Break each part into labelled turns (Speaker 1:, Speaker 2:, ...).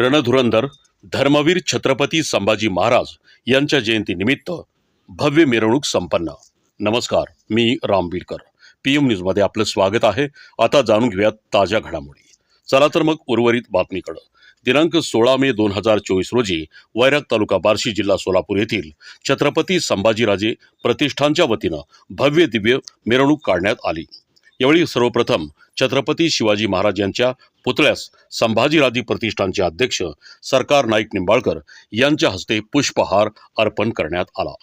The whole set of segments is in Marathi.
Speaker 1: रणधुरंधर धर्मवीर छत्रपती संभाजी महाराज यांच्या जयंतीनिमित्त भव्य मिरवणूक संपन्न. नमस्कार मी राम बीडकर पी एम न्यूजमध्ये आपलं स्वागत आहे. आता जाणून घेऊयात ताज्या घडामोडी. चला तर मग उर्वरित बातमीकडं. दिनांक सोळा मे दोन हजार चोवीस रोजी वैराग तालुका बार्शी जिल्हा सोलापूर येथील छत्रपती संभाजीराजे प्रतिष्ठानच्या वतीनं भव्य दिव्य मिरवणूक काढण्यात आली. यावेळी सर्वप्रथम छत्रपती शिवाजी महाराज यांच्या पुतळ्यास संभाजीराजे प्रतिष्ठानचे अध्यक्ष सरकार नाईक निंबाळकर यांच्या हस्ते पुष्पहार अर्पण करण्यात आला.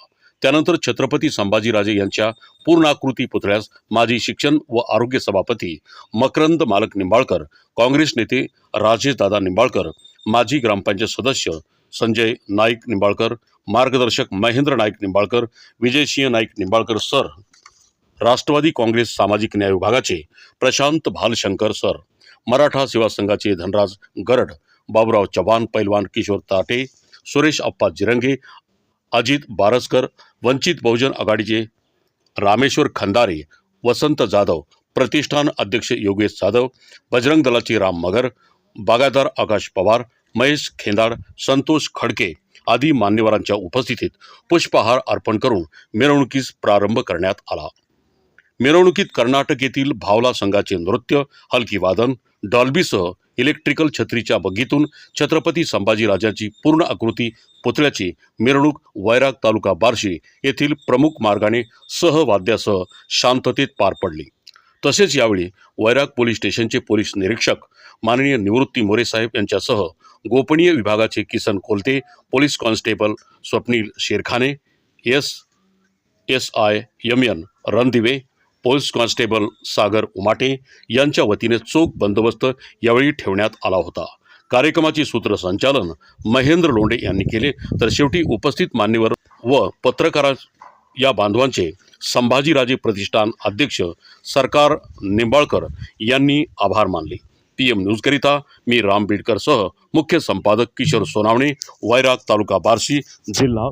Speaker 1: त्यानंतर छत्रपती संभाजीराजे यांच्या पूर्णाकृती पुतळ्यास माजी शिक्षण व आरोग्य सभापती मकरंद मालक निंबाळकर काँग्रेस नेते राजेशदादा निंबाळकर माजी ग्रामपंचायत सदस्य संजय नाईक निंबाळकर मार्गदर्शक महेंद्र नाईक निंबाळकर विजयसिंह नाईक निंबाळकर सर राष्ट्रवादी काँग्रेस सामाजिक न्याय विभागाचे प्रशांत भालशंकर सर मराठा सेवा संघाचे धनराज गरड बाबुराव चव्हाण पैलवान किशोर ताटे सुरेश अप्पा जिरंगे अजित बारसकर वंचित बहुजन आघाडीचे रामेश्वर खंदारे वसंत जाधव प्रतिष्ठान अध्यक्ष योगेश जाधव बजरंग दलाचे राम मगर बागायदार आकाश पवार महेश खेंदाड संतोष खडके आदी मान्यवरांच्या उपस्थितीत पुष्पहार अर्पण करून मिरवणुकीस प्रारंभ करण्यात आला. मिरवणुकीत कर्नाटक येथील भावला संघाचे नृत्य हलकी वादन डॉल्बीसह इलेक्ट्रिकल छत्रीच्या बग्गीतून छत्रपती संभाजीराजांची पूर्ण आकृती पुतळ्याची मिरवणूक वैराग तालुका बार्शी येथील प्रमुख मार्गाने सहवाद्यासह शांततेत पार पडली. तसेच यावेळी वैराग पोलीस स्टेशनचे पोलीस निरीक्षक माननीय निवृत्ती मोरे साहेब यांच्यासह गोपनीय विभागाचे Kisan Kolte police constable Swapnil Sherkhane S S I M N Randive police constable Sagar Umate यांच्या वतीने चोख बंदोबस्त यावेळी ठेवण्यात आला होता. कार्यक्रमाचे सूत्रसंचालन महेंद्र लोंढे यांनी केले. तर शेवटी उपस्थित मान्यवर व पत्रकारा या बांधवांचे संभाजीराजे प्रतिष्ठान अध्यक्ष सरकार निंबाळकर यांनी आभार मानले. पी एम न्यूजकरिता मी राम बीडकरसह मुख्य संपादक किशोर सोनावणे वैराग तालुका बार्शी जिल्हा